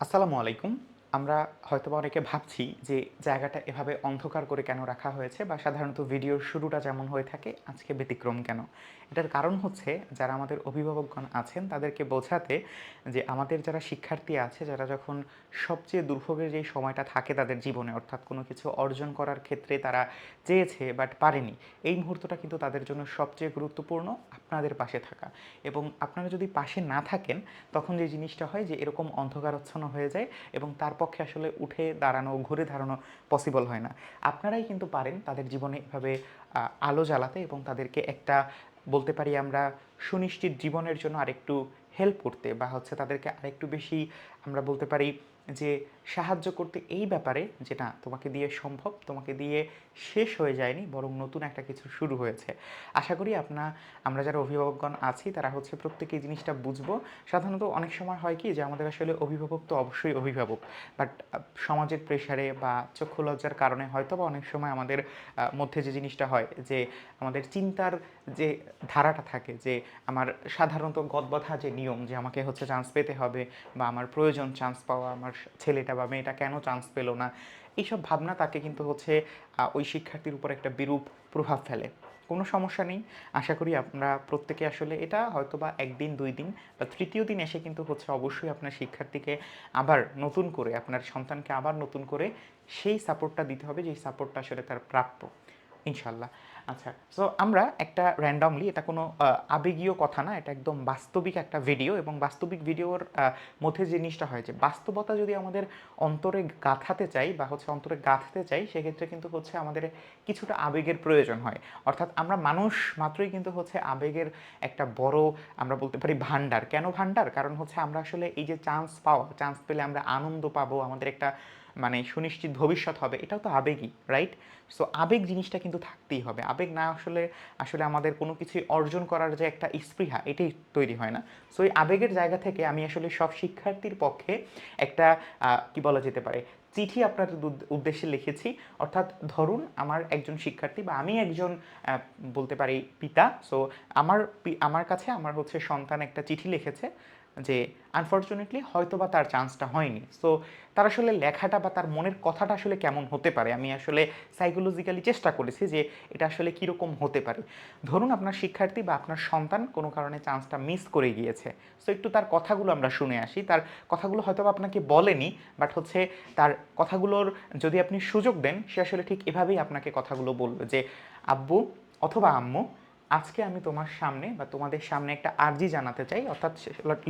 আসসালামু আলাইকুম আমরা হয়তোবা অনেকে ভাবছি যে জায়গাটা এভাবে অন্ধকার করে কেন রাখা হয়েছে বা সাধারণত ভিডিওর শুরুটা যেমন হয়ে থাকে, আজকে ব্যতিক্রম কেন? এটার কারণ হচ্ছে যারা আমাদের অভিভাবকগণ আছেন, তাদেরকে বোঝাতে যে আমাদের যারা শিক্ষার্থী আছে, যারা যখন সবচেয়ে দুর্ভোগের যে সময়টা থাকে তাদের জীবনে, অর্থাৎ কোনো কিছু অর্জন করার ক্ষেত্রে তারা চেয়েছে বাট পারেনি, এই মুহূর্তটা কিন্তু তাদের জন্য সবচেয়ে গুরুত্বপূর্ণ আপনাদের পাশে থাকা। এবং আপনারা যদি পাশে না থাকেন, তখন যে জিনিসটা হয় যে এরকম অন্ধকারচ্ছন্ন হয়ে যায় এবং তার পক্ষে আসলে উঠে দাঁড়ানো, ঘুরে দাঁড়ানো পসিবল হয় না। আপনারাই কিন্তু পারেন তাদের জীবনে এভাবে আলো জ্বালাতে এবং তাদেরকে একটা, বলতে পারি আমরা, সুনিশ্চিত জীবনের জন্য আরেকটু হেল্প করতে বা হচ্ছে তাদেরকে আরেকটু বেশি আমরা বলতে পারি যে সাহায্য করতে এই ব্যাপারে যে না তোমাকে দিয়ে সম্ভব, তোমাকে দিয়ে শেষ হয়ে যায়নি, বরং নতুন একটা কিছু শুরু হয়েছে। আশা করি আপনা, আমরা যারা অভিভাবকগণ আছি, তারা হচ্ছে প্রত্যেকে এই জিনিসটা বুঝব। সাধারণত অনেক সময় হয় কি যে আমাদের আসলে অভিভাবক তো অবশ্যই অভিভাবক বাট সমাজের প্রেশারে বা চক্ষু লজ্জার কারণে হয়তো বা অনেক সময় আমাদের মধ্যে যে জিনিসটা হয় যে আমাদের চিন্তার যে ধারাটা থাকে যে আমার সাধারণত গদবধা যে নিয়ম যে আমাকে হচ্ছে চান্স পেতে হবে বা আমার প্রয়োজন চান্স পাওয়া, আমার ছেলেটা বা মেয়েটা কেন চান্স পেল না? এইসব ভাবনা তাকে কিন্তু হচ্ছে ওই শিক্ষার্থীর উপর একটা বিরূপ প্রভাব ফেলে। কোনো সমস্যা নেই। আশা করি আমরা প্রত্যেকে আসলে এটা হয়তো বা একদিন, দুই দিন বা তৃতীয় দিন এসে কিন্তু হচ্ছে অবশ্যই আপনার শিক্ষার্থীকে আবার নতুন করে, আপনার সন্তানকে আবার নতুন করে সেই সাপোর্টটা দিতে হবে, যেই সাপোর্টটা আসলে তার প্রাপ্য। ইনশাল্লাহ আচ্ছা সো আমরা একটা র্যান্ডমলি এটা কোনো আবেগীয় কথা না, এটা একদম বাস্তবিক একটা ভিডিও এবং বাস্তবিক ভিডিওর মধ্যে জিনিসটা হয় যে বাস্তবতা যদি আমাদের অন্তরে গাঁথাতে চাই বা হচ্ছে অন্তরে গাঁথতে চাই, সেক্ষেত্রে কিন্তু হচ্ছে আমাদের কিছুটা আবেগের প্রয়োজন হয়। অর্থাৎ আমরা মানুষ মাত্রই কিন্তু হচ্ছে আবেগের একটা বড়, আমরা বলতে পারি ভান্ডার কেন ভান্ডার কারণ হচ্ছে আমরা আসলে এই যে চান্স পাওয়া চান্স পেলে আমরা আনন্দ পাবো, আমাদের একটা মানে সুনিশ্চিত ভবিষ্যৎ হবে, এটাও তো আবেগই রাইট সো আবেগ জিনিসটা কিন্তু থাকতেই হবে। আবেগ না আসলে আসলে আমাদের কোনো কিছু অর্জন করার যে একটা স্পৃহা, এটাই তৈরি হয় না। সো এই আবেগের জায়গা থেকে আমি আসলে সব শিক্ষার্থীর পক্ষে একটা কি বলা যেতে পারে, চিঠি আপনাদের উদ্দেশ্যে লিখেছি। অর্থাৎ ধরুন আমার একজন শিক্ষার্থী বা আমি একজন বলতে পারি পিতা সো আমার আমার কাছে আমার হচ্ছে সন্তান একটা চিঠি লিখেছে। যে আনফর্চুনেটলি হয়তো বা তার চান্সটা হয়নি। সো তার আসলে লেখাটা বা তার মনের কথাটা আসলে কেমন হতে পারে? আমি আসলে সাইকোলজিক্যালি চেষ্টা করেছি যে এটা আসলে কীরকম হতে পারে। ধরুন আপনার শিক্ষার্থী বা আপনার সন্তান কোনো কারণে চান্সটা মিস করে গিয়েছে। সো একটু তার কথাগুলো আমরা শুনে আসি। তার কথাগুলো হয়তো বা আপনাকে বলেনি বাট হচ্ছে তার কথাগুলোর যদি আপনি সুযোগ দেন, সে আসলে ঠিক এভাবেই আপনাকে কথাগুলো বলবে যে, আব্বু অথবা আম্মু আজকে আমি তোমার সামনে বা তোমাদের সামনে একটা আর্জি জানাতে চাই, অর্থাৎ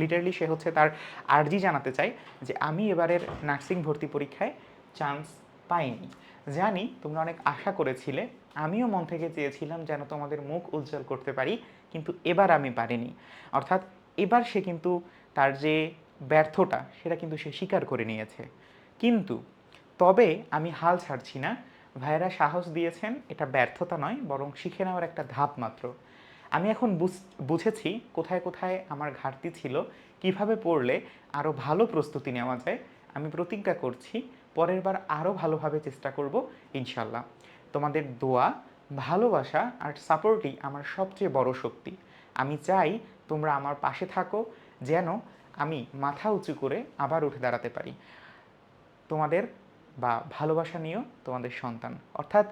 লিটারালি সে হচ্ছে তার আর্জি জানাতে চাই যে আমি এবারের নার্সিং ভর্তি পরীক্ষায় চান্স পাইনি। জানি তোমরা অনেক আশা করেছিলে, আমিও মন থেকে চেয়েছিলাম যেন তোমাদের মুখ উজ্জ্বল করতে পারি, কিন্তু এবার আমি পারিনি। অর্থাৎ এবার সে কিন্তু তার যে ব্যর্থতা, সেটা কিন্তু সে স্বীকার করে নিয়েছে। কিন্তু তবে আমি হাল ছাড়ছি না ভাইয়েরা সাহস দিয়েছেন, এটা ব্যর্থতা নয়, বরং শিখে নেওয়ার একটা ধাপ মাত্র। আমি এখন বুঝ- বুঝেছি কোথায় কোথায় আমার ঘাটতি ছিল, কীভাবে পড়লে আরও ভালো প্রস্তুতি নেওয়া যায়। আমি প্রতিজ্ঞা করছি, পরের বার আরও ভালোভাবে চেষ্টা করব ইনশাল্লাহ তোমাদের দোয়া, ভালোবাসা আর সাপোর্টই আমার সবচেয়ে বড় শক্তি। আমি চাই তোমরা আমার পাশে থাকো, যেন আমি মাথা উঁচু করে আবার উঠে দাঁড়াতে পারি। তোমাদের বা ভালোবাসা নিয়েও তোমাদের সন্তান। অর্থাৎ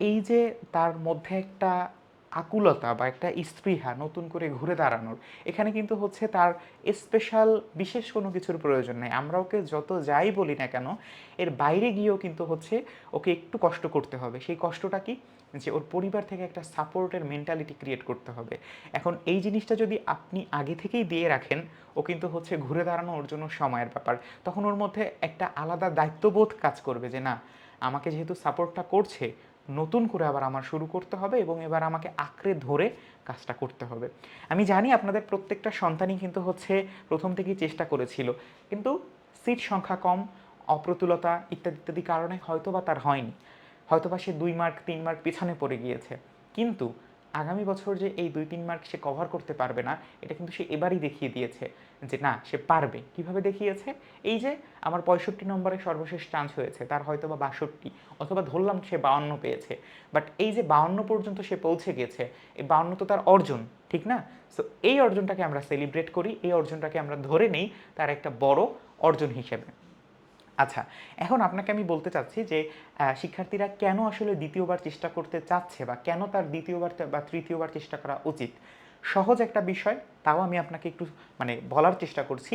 এই যে তার মধ্যে একটা আকুলতা বা একটা স্পৃহা নতুন করে ঘুরে দাঁড়ানোর। এখানে কিন্তু হচ্ছে তার স্পেশাল বিশেষ কোনো কিছুর প্রয়োজন নেই। আমরা ওকে যত যাই বলি না কেন, এর বাইরে গিয়েও কিন্তু হচ্ছে ওকে একটু কষ্ট করতে হবে। সেই কষ্টটা কি? যে ওর পরিবার থেকে একটা সাপোর্টের মেন্টালিটি ক্রিয়েট করতে হবে। এখন এই জিনিসটা যদি আপনি আগে থেকেই দিয়ে রাখেন, ও কিন্তু হচ্ছে ঘুরে দাঁড়ানো ওর জন্য সময়ের ব্যাপার। তখন ওর মধ্যে একটা আলাদা দায়িত্ববোধ কাজ করবে যে, না, আমাকে যেহেতু সাপোর্টটা করছে নতুন করে আবার আমার শুরু করতে হবে এবং এবার আমাকে আঁকড়ে ধরে কাজটা করতে হবে। আমি জানি আপনাদের প্রত্যেকটা সন্তানই কিন্তু হচ্ছে প্রথম থেকেই চেষ্টা করেছিল, কিন্তু সিট সংখ্যা কম, অপ্রতুলতা ইত্যাদি ইত্যাদি কারণে হয়তো বা তার হয়নি। হয়তোবা সে দুই মার্ক তিন মার্ক পিছনে পড়ে গিয়েছে। কিন্তু আগামী বছর যে এই দুই তিন মার্ক সে কভার করতে পারবে না, এটা কিন্তু সে এবারই দেখিয়ে দিয়েছে যে না, সে পারবে। কীভাবে দেখিয়েছে? এই যে আমার পঁয়ষট্টি নম্বরে সর্বশেষ চান্স হয়েছে, তার হয়তো বা বাষট্টি অথবা ধরলাম সে বাউন্ন পেয়েছে। বাট এই যে বাউন্ন পর্যন্ত সে পৌঁছে গেছে, এই বাউন্ন তো তার অর্জন, ঠিক না? সো এই অর্জনটাকে আমরা সেলিব্রেট করি, এই অর্জনটাকে আমরা ধরে নেই, তার একটা বড় অর্জন হিসেবে। আচ্ছা এখন আপনাকে আমি বলতে চাচ্ছি যে শিক্ষার্থীরা কেন আসলে দ্বিতীয়বার চেষ্টা করতে চাচ্ছে বা কেন তার দ্বিতীয়বার বা তৃতীয়বার চেষ্টা করা উচিত? সহজ একটা বিষয়, তাও আমি আপনাকে একটু মানে বলার চেষ্টা করছি।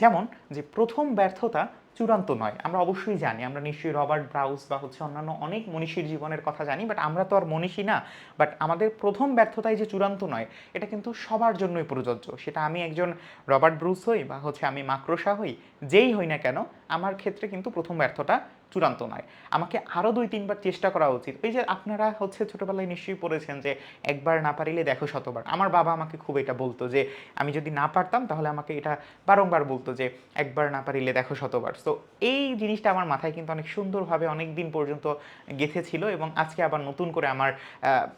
যেমন যে, প্রথম ব্যর্থতা চূড়ান্ত নয়। আমরা অবশ্যই জানি, আমরা নিশ্চয়ই রবার্ট ব্রাউস বা হচ্ছে অন্যান্য অনেক মনীষীর জীবনের কথা জানি বাট আমরা তো আর মনীষী না। বাট আমাদের প্রথম ব্যর্থতাই যে চূড়ান্ত নয়, এটা কিন্তু সবার জন্যই প্রযোজ্য। সেটা আমি একজন রবার্ট ব্রুস হই বা হচ্ছে আমি মাক্রোসা হই, যেই হই না কেন, আমার ক্ষেত্রে কিন্তু প্রথম ব্যর্থতা চূড়ান্ত নয়। আমাকে আরও দুই, তিনবার চেষ্টা করা উচিত। ওই যে আপনারা হচ্ছে ছোটোবেলায় নিশ্চয়ই পড়েছেন যে একবার না পারিলে দেখো শতবার। আমার বাবা আমাকে খুব এটা বলতো যে আমি যদি না পারতাম তাহলে আমাকে এটা বারংবার বলতো যে একবার না পারিলে দেখো শতবার। তো এই জিনিসটা আমার মাথায় কিন্তু অনেক সুন্দরভাবে অনেক দিন পর্যন্ত গেঁথেছিল এবং আজকে আবার নতুন করে আমার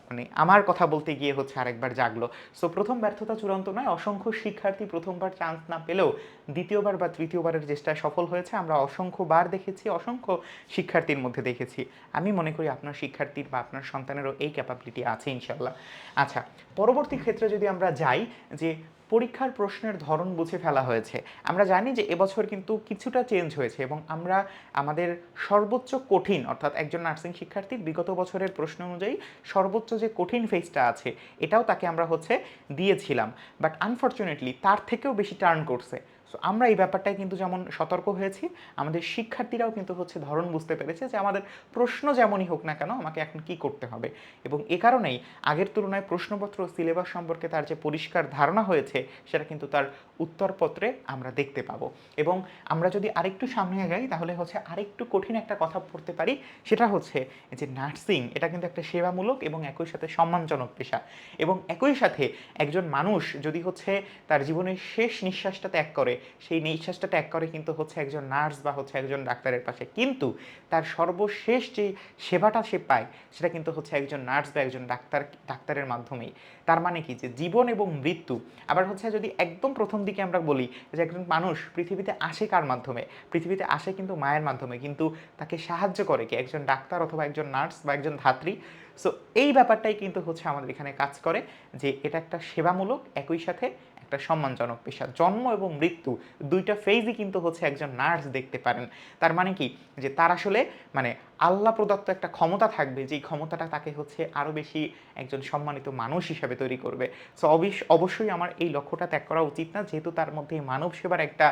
মানে আমার কথা বলতে গিয়ে হচ্ছে আরেকবার জাগলো। সো প্রথম ব্যর্থতা চূড়ান্ত নয়। অসংখ্য শিক্ষার্থী প্রথমবার চান্স না পেলেও দ্বিতীয়বার বা তৃতীয়বারের চেষ্টায় সফল হয়েছে। আমরা অসংখ্যবার দেখেছি, অসংখ্য শিক্ষার্থীর মধ্যে দেখেছি। আমি মনে করি আপনার শিক্ষার্থীর বা আপনার সন্তানেরও এই ক্যাপাবিলিটি আছে ইনশাল্লাহ আচ্ছা পরবর্তী ক্ষেত্রে যদি আমরা যাই যে পরীক্ষার প্রশ্নের ধরন বুঝে ফেলা হয়েছে, আমরা জানি যে এবছর কিন্তু কিছুটা চেঞ্জ হয়েছে এবং আমরা আমাদের সর্বোচ্চ কঠিন অর্থাৎ একজন নার্সিং শিক্ষার্থীর বিগত বছরের প্রশ্ন অনুযায়ী সর্বোচ্চ যে কঠিন ফেজটা আছে, এটাও তাকে আমরা হচ্ছে দিয়েছিলাম। বাট আনফর্চুনেটলি তার থেকেও বেশি টার্ন করছে। সো আমরা এই ব্যাপারটায় কিন্তু যেমন সতর্ক হয়েছি, আমাদের শিক্ষার্থীরাও কিন্তু হচ্ছে ধরন বুঝতে পেরেছে যে আমাদের প্রশ্ন যেমনই হোক না কেন আমাকে এখন কি করতে হবে। এবং এ কারণেই আগের তুলনায় প্রশ্নপত্র সিলেবাস সম্পর্কে তার যে পরিষ্কার ধারণা হয়েছে, সেটা কিন্তু তার উত্তরপত্রে আমরা দেখতে পাবো। এবং আমরা যদি আরেকটু সামনে যাই তাহলে হচ্ছে আরেকটু কঠিন একটা কথা পড়তে পারি, সেটা হচ্ছে যে নার্সিং, এটা কিন্তু একটা সেবামূলক এবং একই সাথে সম্মানজনক পেশা। এবং একই সাথে একজন মানুষ যদি হচ্ছে তার জীবনের শেষ নিঃশ্বাসটা ত্যাগ করে সেই নিঃশ্বাসটা ত্যাগ করে কিন্তু হচ্ছে একজন নার্স বা হচ্ছে একজন ডাক্তারের পাশে। কিন্তু তার সর্বশেষ যে সেবাটা সে পায়, সেটা কিন্তু হচ্ছে একজন নার্স বা একজন ডাক্তার, ডাক্তারের মাধ্যমেই। তার মানে কি? যে জীবন এবং মৃত্যু। আবার হচ্ছে যদি একদম প্রথম দিকে আমরা বলি যে একজন মানুষ পৃথিবীতে আসে কার মাধ্যমে? পৃথিবীতে আসে কিন্তু মায়ের মাধ্যমে। কিন্তু তাকে সাহায্য করে কি? একজন ডাক্তার অথবা একজন নার্স বা একজন ধাত্রী? সো এই ব্যাপারটাই কিন্তু হচ্ছে আমাদের এখানে কাজ করে যে এটা একটা সেবামূলক, একই সাথে একটা সম্মানজনক পেশা। জন্ম এবং মৃত্যু দুইটা ফেজই কিন্তু হচ্ছে একজন নার্স দেখতে পারেন। তার মানে কি? যে তার আসলে মানে আল্লাহ প্রদত্ত একটা ক্ষমতা থাকবে, যেই ক্ষমতাটা তাকে হচ্ছে আরও বেশি একজন সম্মানিত মানুষ হিসাবে তৈরি করবে। সো অবশ্যই আমার এই লক্ষ্যটা ত্যাগ করা উচিত না, যেহেতু তার মধ্যে মানব সেবার একটা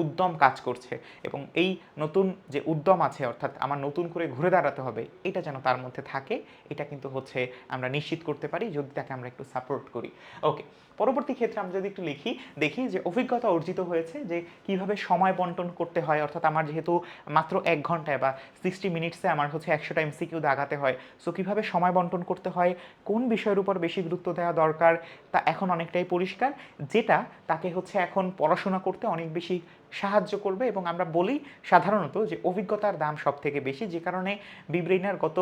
উদ্যম কাজ করছে। এবং এই নতুন যে উদ্যম আছে, অর্থাৎ আমার নতুন করে ঘুরে দাঁড়াতে হবে, এটা যেন তার মধ্যে থাকে, এটা কিন্তু হচ্ছে আমরা নিশ্চিত করতে পারি, যদি তাকে আমরা একটু সাপোর্ট করি। ওকে পরবর্তী ক্ষেত্রে আমরা যদি একটু লিখি, দেখি যে অভিজ্ঞতা অর্জিত হয়েছে যে কীভাবে সময় বন্টন করতে হয়, অর্থাৎ আমার যেহেতু মাত্র এক ঘন্টায় বা সিক্সটি মিনিটসে আমার হচ্ছে একশোটা এমসিকিউ দাগাতে হয়। সো কীভাবে সময় বন্টন করতে হয়, কোন বিষয়ের উপর বেশি গুরুত্ব দেওয়া দরকার, তা এখন অনেকটাই পরিষ্কার, যেটা তাকে হচ্ছে এখন পড়াশোনা করতে অনেক বেশি সাহায্য করবে এবং আমরা বলি সাধারণত যে অভিজ্ঞতার দাম সব থেকে বেশি, যে কারণে বিব্রেইনার গত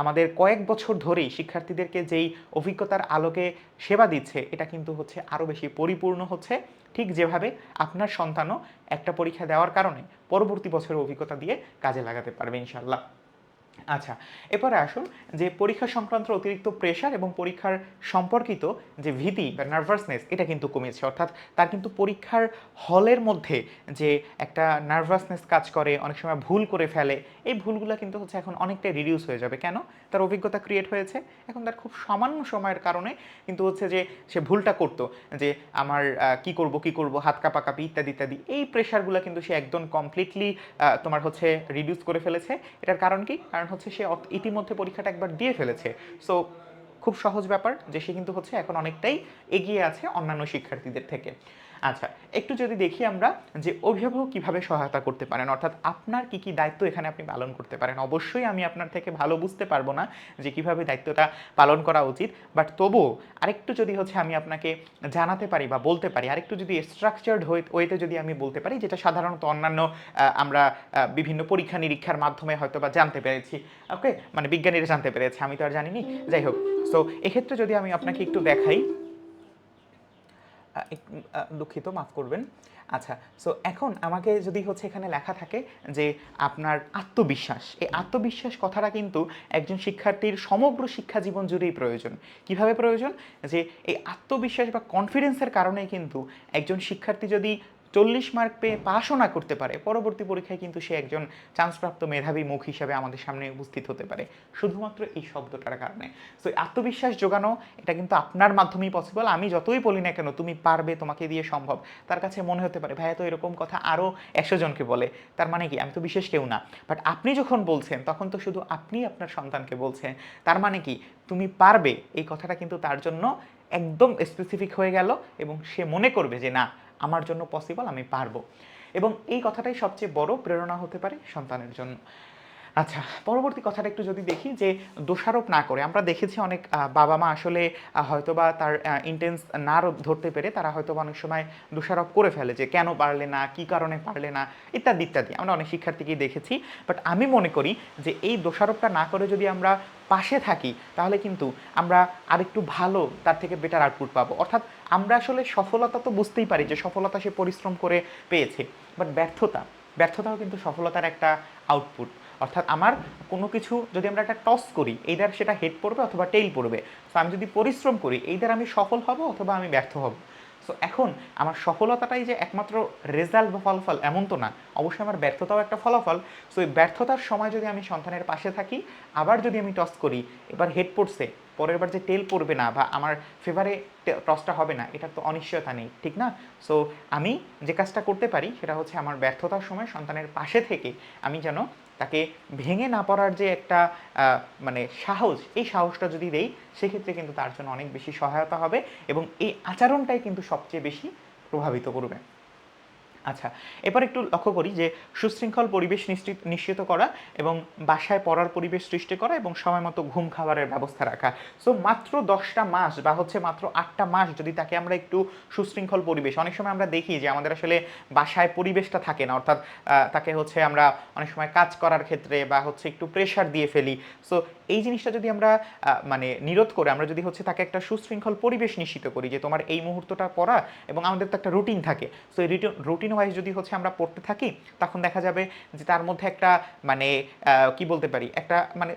আমাদের কয়েক বছর ধরেই শিক্ষার্থীদেরকে যেই অভিজ্ঞতার আলোকে সেবা দিচ্ছে, এটা কিন্তু হচ্ছে আরও বেশি পরিপূর্ণ হচ্ছে। ঠিক যেভাবে আপনার সন্তানও একটা পরীক্ষা দেওয়ার কারণে পরবর্তী বছরের অভিজ্ঞতা দিয়ে কাজে লাগাতে পারবে ইনশাল্লাহ আচ্ছা এরপরে আসুন যে পরীক্ষা সংক্রান্ত অতিরিক্ত প্রেশার এবং পরীক্ষার সম্পর্কিত যে ভীতি বা নার্ভাসনেস এটা কিন্তু কমেছে অর্থাৎ তার কিন্তু পরীক্ষার হলের মধ্যে যে একটা নার্ভাসনেস কাজ করে, অনেক সময় ভুল করে ফেলে, এই ভুলগুলো কিন্তু হচ্ছে এখন অনেকটাই রিডিউস হয়ে যাবে। কেন? তার অভিজ্ঞতা ক্রিয়েট হয়েছে। এখন তার খুব সামান্য সময়ের কারণে কিন্তু হচ্ছে যে সে ভুলটা করতো, যে আমার কি করব কি করব, হাত কাঁপাকাঁপি ইত্যাদি ইত্যাদি। এই প্রেশারগুলো কিন্তু সে একদম কমপ্লিটলি তোমার হচ্ছে রিডিউস করে ফেলেছে। এটার কারণ কি? কারণ হচ্ছে সে ইতিমধ্যে পরীক্ষাটা একবার দিয়ে ফেলেছে। সো খুব সহজ ব্যাপার যে সে কিন্তু হচ্ছে এখন অনেকটাই এগিয়ে আছে অন্যান্য শিক্ষার্থীদের থেকে। আচ্ছা একটু যদি দেখি আমরা যে অভিভাবক কীভাবে সহায়তা করতে পারেন, অর্থাৎ আপনার কি কি দায়িত্ব এখানে আপনি পালন করতে পারেন? অবশ্যই আমি আপনার থেকে ভালো বুঝতে পারব না যে কীভাবে দায়িত্বটা পালন করা উচিত বাট তবুও আরেকটু যদি হচ্ছে আমি আপনাকে জানাতে পারি বা বলতে পারি, আরেকটু যদি স্ট্রাকচার্ড ওয়েতে যদি আমি বলতে পারি, যেটা সাধারণত অন্যান্য আমরা বিভিন্ন পরীক্ষা নিরীক্ষার মাধ্যমে হয়তো বা জানতে পেরেছি ওকে মানে বিজ্ঞানীরা জানতে পেরেছে, আমি তো আর জানিনি? যাই হোক সো এক্ষেত্রে যদি আমি আপনাকে একটু দেখাই দুঃখিত, মাফ করবেন। আচ্ছা সো এখন আমাকে যদি হচ্ছে এখানে লেখা থাকে যে আপনার আত্মবিশ্বাস, এই আত্মবিশ্বাস কথাটা কিন্তু একজন শিক্ষার্থীর সমগ্র শিক্ষা জীবন জুড়েই প্রয়োজন। কীভাবে প্রয়োজন? যে এই আত্মবিশ্বাস বা কনফিডেন্সের কারণে কিন্তু একজন শিক্ষার্থী যদি চল্লিশ মার্ক পেয়ে পাশও না করতে পারে। পরবর্তী পরীক্ষায় কিন্তু সে একজন চান্সপ্রাপ্ত মেধাবী মুখ হিসাবে আমাদের সামনে উপস্থিত হতে পারে। শুধুমাত্র এই শব্দটার কারণে। সো আত্মবিশ্বাস যোগানো এটা কিন্তু আপনার মাধ্যমেই পসিবল আমি যতই বলি না কেন, তুমি পারবে, তোমাকে দিয়ে সম্ভব। তার কাছে মনে হতে পারে, ভাইয়া তো এরকম কথা আরও একশো জনকে বলে। তার মানে কি? আমি তো বিশেষ কেউ না। বাট আপনি যখন বলছেন, তখন তো শুধু আপনি আপনার সন্তানকে বলছেন। তার মানে কি? তুমি পারবে। এই কথাটা কিন্তু তার জন্য একদম স্পেসিফিক হয়ে গেল এবং সে মনে করবে যে, না আমার জন্য পসিবল আমি পারব। এবং এই কথাটাই সবচেয়ে বড় প্রেরণা হতে পারে সন্তানের জন্য। আচ্ছা পরবর্তী কথাটা একটু যদি দেখি যে দোষারোপ না করে, আমরা দেখেছি অনেক বাবা মা আসলে হয়তোবা তার ইন্টেন্স না ধরতে পেরে তারা হয়তো অনেক সময় দোষারোপ করে ফেলে যে কেন পারলে না, কি কারণে পারলে না, ইত্যাদি ইত্যাদি। আমরা অনেক শিক্ষার্থীকেই দেখেছি বাট আমি মনে করি যে এই দোষারোপটা না করে যদি আমরা পাশে থাকি, তাহলে কিন্তু আমরা আরেকটু ভালো তার থেকে বেটার আউটপুট পাবো। অর্থাৎ আমরা আসলে সফলতা তো বুঝতেই পারি যে সফলতা সে পরিশ্রম করে পেয়েছে বাট ব্যর্থতা, ব্যর্থতাও কিন্তু সফলতার একটা আউটপুট অর্থাৎ আমার কোনো কিছু যদি আমরা একটা টস করি এইদার সেটা হেড পড়বে অথবা টেইল পড়বে। তো আমি যদি পরিশ্রম করি এইদার আমি সফল হব অথবা আমি ব্যর্থ হব। সো এখন আমার সফলতাটাই যে একমাত্র রেজাল্ট বা ফলাফল এমন তো না, অবশ্যই আমার ব্যর্থতাও একটা ফলাফল। সো এই ব্যর্থতার সময় যদি আমি সন্তানের পাশে থাকি, আবার যদি আমি টস করি, এবার হেড পড়ছে, পরের বার যে টেল পড়বে না বা আমার ফেভারে টসটা হবে না, এটার তো অনিশ্চয়তা নেই, ঠিক না? সো আমি যে কাজটা করতে পারি, সেটা হচ্ছে আমার ব্যর্থতার সময় সন্তানের পাশে থেকে আমি যেন তাকে ভেঙে না পড়ার যে একটা মানে সাহস, এই সাহসটা যদি দেই, সেক্ষেত্রে কিন্তু তার জন্য অনেক বেশি সহায়তা হবে এবং এই আচরণটাই কিন্তু সবচেয়ে বেশি প্রভাবিত করবে। আচ্ছা এবার একটু লক্ষ্য করি যে সুশৃঙ্খল পরিবেশ নিশ্চিত নিশ্চিত করা এবং বাসায় পড়ার পরিবেশ সৃষ্টি করা এবং সময় মতো ঘুম খাবারের ব্যবস্থা রাখা। সো মাত্র দশটা মাস বা হচ্ছে মাত্র আটটা মাস যদি তাকে আমরা একটু সুশৃঙ্খল পরিবেশ, অনেক সময় আমরা দেখি যে আমাদের আসলে বাসায় পরিবেশটা থাকে না, অর্থাৎ তাকে হচ্ছে আমরা অনেক সময় কাজ করার ক্ষেত্রে বা হচ্ছে একটু প্রেশার দিয়ে ফেলি। সো এই জিনিসটা যদি আমরা মানে নিরোধ করে আমরা যদি হচ্ছে তাকে একটা সুশৃঙ্খল পরিবেশ নিশ্চিত করি যে তোমার এই মুহূর্তটা পড়া এবং আমাদের তো একটা রুটিন থাকে। সো এই রুটিন ওয়াইজ যদি হচ্ছে আমরা পড়তে থাকি, তখন দেখা যাবে যে তার মধ্যে একটা মানে কি বলতে পারি? একটা মানে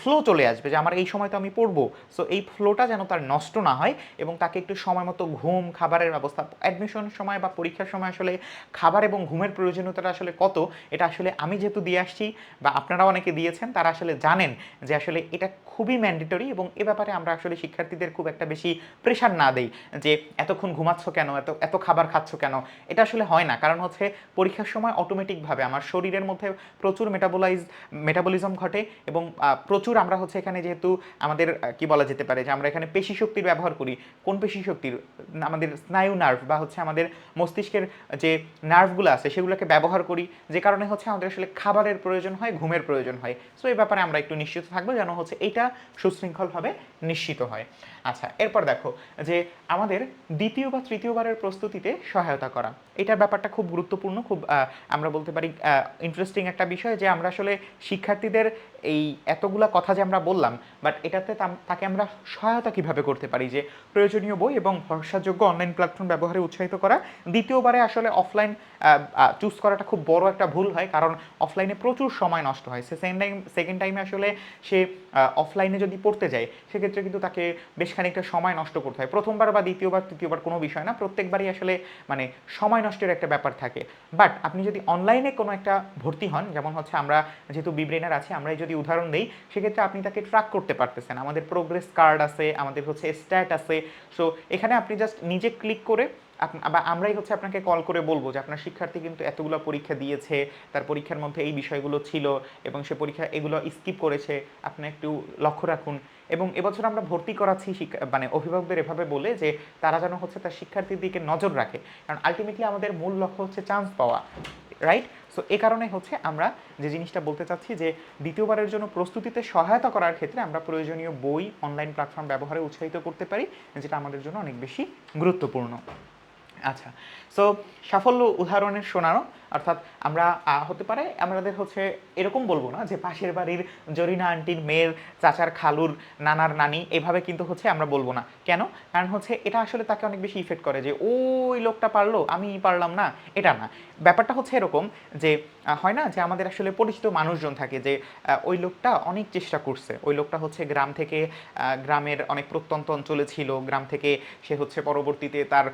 ফ্লো চলে আসবে যে আমার এই সময় তো আমি পড়ব। সো এই ফ্লোটা যেন তার নষ্ট না হয় এবং তাকে একটু সময় মতো ঘুম, খাবারের ব্যবস্থা অ্যাডমিশন সময় বা পরীক্ষার সময় আসলে খাবার এবং ঘুমের প্রয়োজনীয়তাটা আসলে কত, এটা আসলে আমি যেহেতু দিয়ে আসছি বা আপনারা অনেকে দিয়েছেন, তারা আসলে জানেন যে আসলে এটা খুবই ম্যান্ডেটরি এবং এ ব্যাপারে আমরা আসলে শিক্ষার্থীদের খুব একটা বেশি প্রেশার না দেই যে এতক্ষণ ঘুমাচ্ছ কেন, এত এত খাবার খাচ্ছ কেন? এটা আসলে হয় না। কারণ হচ্ছে পরীক্ষার সময় অটোমেটিকভাবে আমার শরীরের মধ্যে প্রচুর মেটাবোলাইজ মেটাবলিজম ঘটে এবং প্রচুর আমরা হচ্ছে এখানে যেহেতু আমাদের কি বলা যেতে পারে যে আমরা এখানে পেশি শক্তির ব্যবহার করি। কোন পেশি শক্তির? আমাদের স্নায়ু নার্ভ বা হচ্ছে আমাদের মস্তিষ্কের যে নার্ভগুলো আছে সেগুলোকে ব্যবহার করি, যে কারণে হচ্ছে আমাদের আসলে খাবারের প্রয়োজন হয়, ঘুমের প্রয়োজন হয়। সো এই ব্যাপারে আমরা একটু নিশ্চিত থাকব যেন হচ্ছে এটা সুশৃঙ্খলভাবে নিশ্চিত হয়। আচ্ছা এরপর দেখো যে আমাদের দ্বিতীয় বা তৃতীয়বারের প্রস্তুতিতে সহায়তা করা। এটার ব্যাপারটা খুব গুরুত্বপূর্ণ, খুব আমরা বলতে পারি ইন্টারেস্টিং একটা বিষয় যে আমরা আসলে শিক্ষার্থীদের এই এতগুলা কথা যে আমরা বললাম বাট এটাতে তাকে আমরা সহায়তা কীভাবে করতে পারি যে প্রয়োজনীয় বই এবং ভরসাযোগ্য অনলাইন প্ল্যাটফর্ম ব্যবহারে উৎসাহিত করা, দ্বিতীয়বারে আসলে অফলাইন চুজ করাটা খুব বড় একটা ভুল হয়, কারণ অফলাইনে প্রচুর সময় নষ্ট হয়। সে সেকেন্ড টাইম সেকেন্ড টাইমে আসলে সে অফলাইনে যদি পড়তে যায়, সেক্ষেত্রে কিন্তু তাকে বেশ খানিকটা সময় নষ্ট করতে হয়। প্রথমবার বা দ্বিতীয়বার, তৃতীয়বার কোনো বিষয় না, প্রত্যেকবারই আসলে মানে সময় নষ্টের একটা ব্যাপার থাকে। বাট আপনি যদি অনলাইনে কোনো একটা ভর্তি হন, যেমন হচ্ছে আমরা যেহেতু বিব্রেনার আছে আমরাই যদি উদাহরণ দিই, সেক্ষেত্রে আপনি তাকে ট্র্যাক করতে পারতেছেন। আমাদের প্রোগ্রেস কার্ড আছে, আমাদের হচ্ছে স্ট্যাট আছে। সো এখানে আপনি জাস্ট নিজে ক্লিক করে বা আমরাই হচ্ছে আপনাকে কল করে বলব যে আপনার শিক্ষার্থী কিন্তু এতগুলো পরীক্ষা দিয়েছে, তার পরীক্ষার মধ্যে এই বিষয়গুলো ছিল এবং সে পরীক্ষা এগুলো স্কিপ করেছে, আপনি একটু লক্ষ্য রাখুন। এবং এবছর আমরা ভর্তি করাচ্ছি মানে অভিভাবকদের এভাবে বলে যে তারা যেন হচ্ছে তার শিক্ষার্থীর দিকে নজর রাখে। কারণ আলটিমেটলি আমাদের মূল লক্ষ্য হচ্ছে চান্স পাওয়া রাইট সো এ কারণে হচ্ছে আমরা যে জিনিসটা বলতে চাচ্ছি যে দ্বিতীয়বারের জন্য প্রস্তুতিতে সহায়তা করার ক্ষেত্রে আমরা প্রয়োজনীয় বই অনলাইন প্ল্যাটফর্ম ব্যবহারে উৎসাহিত করতে পারি, যেটা আমাদের জন্য অনেক বেশি গুরুত্বপূর্ণ। আচ্ছা। সো সাফল্য উদাহরণের শোনানো। অর্থাৎ আমরা হতে পারে আমাদের হচ্ছে এরকম বলব না যে পাশের বাড়ির জরিনা আন্টির মেয়ের চাচার খালুর নানার নানি, এভাবে কিন্তু হচ্ছে আমরা বলব না। কেন? কারণ হচ্ছে এটা আসলে তাকে অনেক বেশি ইফেক্ট করে যে, ওই লোকটা পারল, আমি পারলাম না। এটা না। ব্যাপারটা হচ্ছে এরকম যে হয় না যে আমাদের আসলে পরিচিত মানুষজন থাকে যে ওই লোকটা অনেক চেষ্টা করছে। ওই লোকটা হচ্ছে গ্রাম থেকে গ্রামের অনেক প্রত্যন্ত অঞ্চলে ছিল। গ্রাম থেকে সে হচ্ছে পরবর্তীতে তার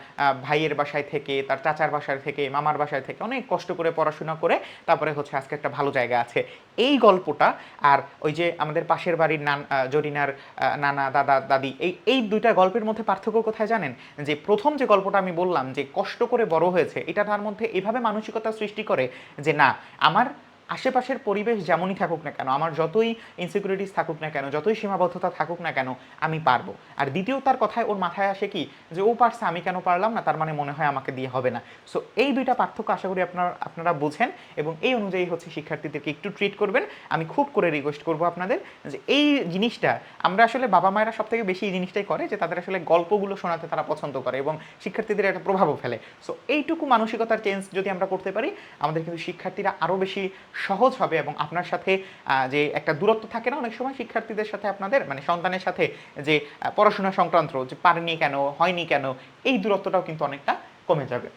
ভাইয়ের বাসায় থেকে, তার চাচার বাসায় থেকে, মামার বাসায় থেকে অনেক কষ্ট করে পড়াশোনা করে তারপরে হচ্ছে আজকে একটা ভালো জায়গা আছে। এই গল্পটা আর ওই যে আমাদের পাশের বাড়ির নান জরিনার নানা, দাদা, দাদি, এই এই দুইটা গল্পের মধ্যে পার্থক্য কোথায় জানেন? যে প্রথম যে গল্পটা আমি বললাম যে কষ্ট করে বড় হয়েছে, এটা তার মধ্যে এভাবে মানসিকতা সৃষ্টি করে যে না, আমার আশেপাশের পরিবেশ যেমনই থাকুক না কেন, আমার যতই ইনসিকিউরিটিস থাকুক না কেন, যতই সীমাবদ্ধতা থাকুক না কেন, আমি পারব। আর দ্বিতীয় তার কথায় ওর মাথায় আসে কি, যে ও পারছে, আমি কেন পারলাম না, তার মানে মনে হয় আমাকে দিয়ে হবে না। সো এই দুইটা পার্থক্য আশা করি আপনার, আপনারা বোঝেন এবং এই অনুযায়ী হচ্ছে শিক্ষার্থীদেরকে একটু ট্রিট করবেন। আমি খুব করে রিকোয়েস্ট করব আপনাদের যে এই জিনিসটা, আমরা আসলে বাবা মায়েরা সব থেকে বেশি এই জিনিসটাই করে যে তাদের আসলে গল্পগুলো শোনাতে তারা পছন্দ করে এবং শিক্ষার্থীদের একটা প্রভাবও ফেলে। সো এইটুকু মানসিকতার চেঞ্জ যদি আমরা করতে পারি, আমাদের কিন্তু শিক্ষার্থীরা আরও বেশি সহজ হবে এবং আপনার সাথে যে একটা দূরত্ব থাকে না, অনেক সময় শিক্ষার্থীদের সাথে আপনাদের মানে সন্তানের সাথে যে পড়াশোনা সংক্রান্ত, যে পারেনি কেন, হয়নি কেন, এই দূরত্বটাও কিন্তু অনেকটা কমে যাবে।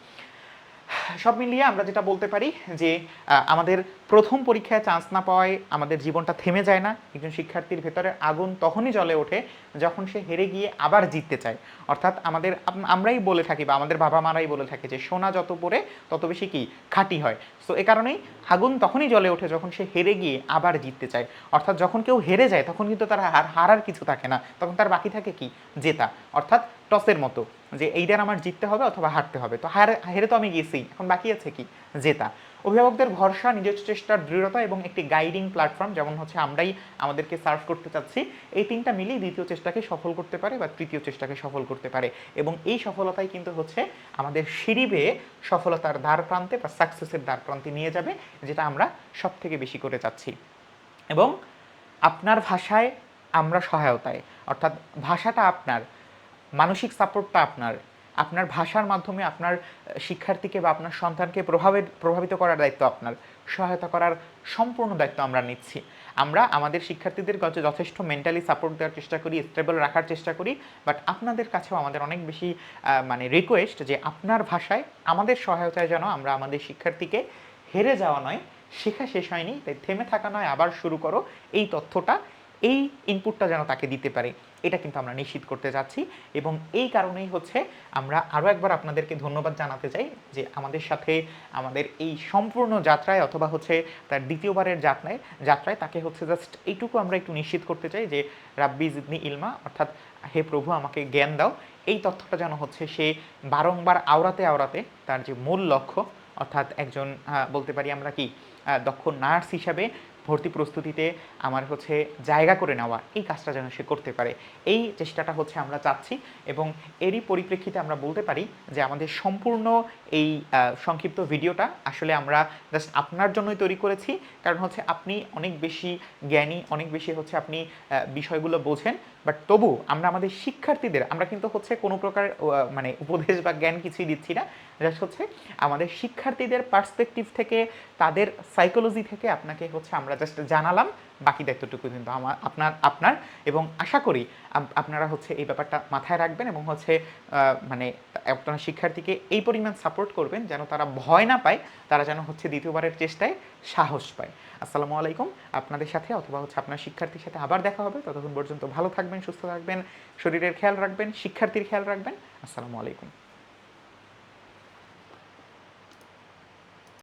সব মিলিয়ে আমরা যেটা বলতে পারি যে আমাদের প্রথম পরীক্ষায় চান্স না পাওয়ায় আমাদের জীবনটা থেমে যায় না। একজন শিক্ষার্থীর ভেতরে আগুন তখনই জ্বলে ওঠে যখন সে হেরে গিয়ে আবার জিততে চায়। অর্থাৎ আমাদের, আমরাই বলে থাকি বা আমাদের বাবা মারাই বলে থাকে যে, সোনা যত পড়ে তত বেশি কি খাঁটি হয়। তো এ কারণেই আগুন তখনই জ্বলে ওঠে যখন সে হেরে গিয়ে আবার জিততে চায়। অর্থাৎ যখন কেউ হেরে যায় তখন কিন্তু তার হার, হারার কিছু থাকে না। তখন তার বাকি থাকে কি? জেতা। অর্থাৎ টসের মতো, যে এইটার আমার জিততে হবে অথবা হারতে হবে। তো হার, হেরে তো আমি গেছি, এখন বাকি আছে কি? জেতা। অভিভাবকদের ভরসা, নিজস্ব চেষ্টার দৃঢ়তা এবং একটি গাইডিং প্ল্যাটফর্ম যেমন হচ্ছে আমরাই আমাদেরকে সার্ভ করতে চাচ্ছি, এই তিনটা মিলিয়ে দ্বিতীয় চেষ্টাকে সফল করতে পারে বা তৃতীয় চেষ্টাকে সফল করতে পারে। এবং এই সফলতাই কিন্তু হচ্ছে আমাদের সিঁড়ি বেয়ে সফলতার দ্বার প্রান্তে বা সাকসেসের দ্বার প্রান্তে নিয়ে যাবে, যেটা আমরা সব থেকে বেশি করে চাচ্ছি। এবং আপনার ভাষায় আমরা সহায়তায়, অর্থাৎ ভাষাটা আপনার মানসিক সাপোর্টটা আপনার আপনার ভাষার মাধ্যমে আপনার শিক্ষার্থীকে বা আপনার সন্তানকে প্রভাবিত প্রভাবিত করার দায়িত্ব আপনার, সহায়তা করার সম্পূর্ণ দায়িত্ব আমরা নিচ্ছি। আমরা আমাদের শিক্ষার্থীদের কাছে যথেষ্ট মেন্টালি সাপোর্ট দেওয়ার চেষ্টা করি স্টেবল রাখার চেষ্টা করি বাট আপনাদের কাছেও আমাদের অনেক বেশি মানে রিকোয়েস্ট যে আপনার ভাষায় আমাদের সহায়তায় যেন আমরা আমাদের শিক্ষার্থীকে হেরে যাওয়া নয়, শেখা শেষ হয়নি, তাই থেমে থাকা নয়, আবার শুরু করো। এই তথ্যটা এই ইনপুটটা যেন তাকে দিতে পারে, এটা কিন্তু আমরা নিশ্চিত করতে যাচ্ছি এবং এই কারণেই হচ্ছে আমরা আরও একবার আপনাদেরকে ধন্যবাদ জানাতে চাই যে আমাদের সাথে আমাদের এই সম্পূর্ণ যাত্রায় অথবা হচ্ছে তার দ্বিতীয়বারের যাত্রায় যাত্রায় তাকে হচ্ছে জাস্ট এইটুকু আমরা একটু নিশ্চিত করতে চাই যে, রাব্বি জিদনি ইলমা, অর্থাৎ হে প্রভু আমাকে জ্ঞান দাও, এই তথ্যটা যেন হচ্ছে সে বারংবার আওড়াতে আওড়াতে তার যে মূল লক্ষ্য, অর্থাৎ একজন বলতে পারি আমরা কি দক্ষ নার্স হিসাবে ভর্তি প্রস্তুতিতে আমার হচ্ছে জায়গা করে নেওয়া, এই কাজটা যেন সে করতে পারে। এই চেষ্টাটা হচ্ছে আমরা চাচ্ছি এবং এরই পরিপ্রেক্ষিতে আমরা বলতে পারি যে আমাদের সম্পূর্ণ এই সংক্ষিপ্ত ভিডিওটা আসলে আমরা জাস্ট আপনার জন্যই তৈরি করেছি। কারণ হচ্ছে আপনি অনেক বেশি জ্ঞানী, অনেক বেশি হচ্ছে আপনি বিষয়গুলো বোঝেন। বাট তবু আমরা আমাদের শিক্ষার্থীদের, আমরা কিন্তু হচ্ছে কোনো প্রকার মানে উপদেশ বা জ্ঞান কিছুই দিচ্ছি না। জাস্ট হচ্ছে আমাদের শিক্ষার্থীদের পার্সপেক্টিভ থেকে, তাদের সাইকোলজি থেকে আপনাকে হচ্ছে আমরা জাস্ট জানালাম। বাকি দায়িত্বটুকু কিন্তু আমার, আপনার আপনার এবং আশা করি আপনারা হচ্ছে এই ব্যাপারটা মাথায় রাখবেন এবং হচ্ছে মানে আপনার শিক্ষার্থীকে এই পরিমাণ সাপোর্ট করবেন যেন তারা ভয় না পায়, তারা যেন হচ্ছে দ্বিতীয়বারের চেষ্টায় সাহস পায়। আসসালামু আলাইকুম, আপনাদের সাথে অথবা হচ্ছে আপনার শিক্ষার্থীর সাথে আবার দেখা হবে, ততক্ষণ পর্যন্ত ভালো থাকবেন, সুস্থ থাকবেন, শরীরের খেয়াল রাখবেন, শিক্ষার্থীর খেয়াল রাখবেন, আসসালামু আলাইকুম।